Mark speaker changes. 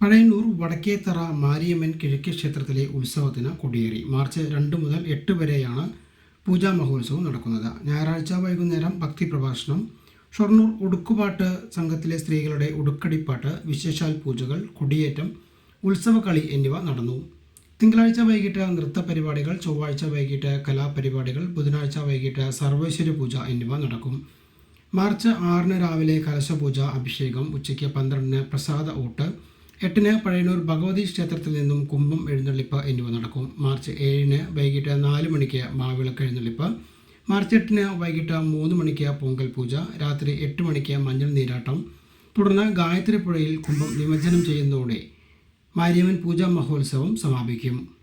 Speaker 1: പഴയന്നൂർ വടക്കേത്തറ മാരിയമ്മൻ കിഴക്കേ ക്ഷേത്രത്തിലെ ഉത്സവത്തിന് കൊടിയേറി. മാർച്ച് രണ്ട് മുതൽ എട്ട് വരെയാണ് പൂജാ മഹോത്സവം നടക്കുന്നത്. ഞായറാഴ്ച വൈകുന്നേരം ഭക്തി പ്രഭാഷണം ഷൊർണൂർ ഉടുക്കുപാട്ട് സംഘത്തിലെ സ്ത്രീകളുടെ ഉടുക്കടിപ്പാട്ട് വിശേഷാൽ പൂജകൾ കൊടിയേറ്റം ഉത്സവകളി എന്നിവ നടന്നു. തിങ്കളാഴ്ച വൈകിട്ട് നൃത്ത പരിപാടികൾ ചൊവ്വാഴ്ച വൈകിട്ട് കലാപരിപാടികൾ ബുധനാഴ്ച വൈകിട്ട് സർവേശ്വര പൂജ എന്നിവ നടക്കും. മാർച്ച് ആറിന് രാവിലെ കലശപൂജ അഭിഷേകം ഉച്ചയ്ക്ക് പന്ത്രണ്ടിന് പ്രസാദ ഊട്ട് എട്ടിന് പഴയന്നൂർ ഭഗവതി ക്ഷേത്രത്തിൽ നിന്നും കുംഭം എഴുന്നള്ളിപ്പ് എന്നിവ നടക്കും. മാർച്ച് ഏഴിന് വൈകിട്ട് നാല് മണിക്ക് മാവിളക്ക് എഴുന്നള്ളിപ്പ്. മാർച്ച് എട്ടിന് വൈകിട്ട് മൂന്ന് മണിക്ക് പൊങ്കൽ പൂജ. രാത്രി എട്ട് മണിക്ക് മഞ്ഞൾ നീരാട്ടം. തുടർന്ന് ഗായത്രി പുഴയിൽ കുംഭം നിമജ്ജനം ചെയ്യുന്നതോടെ മാരിയമ്മൻ പൂജാ മഹോത്സവം സമാപിക്കും.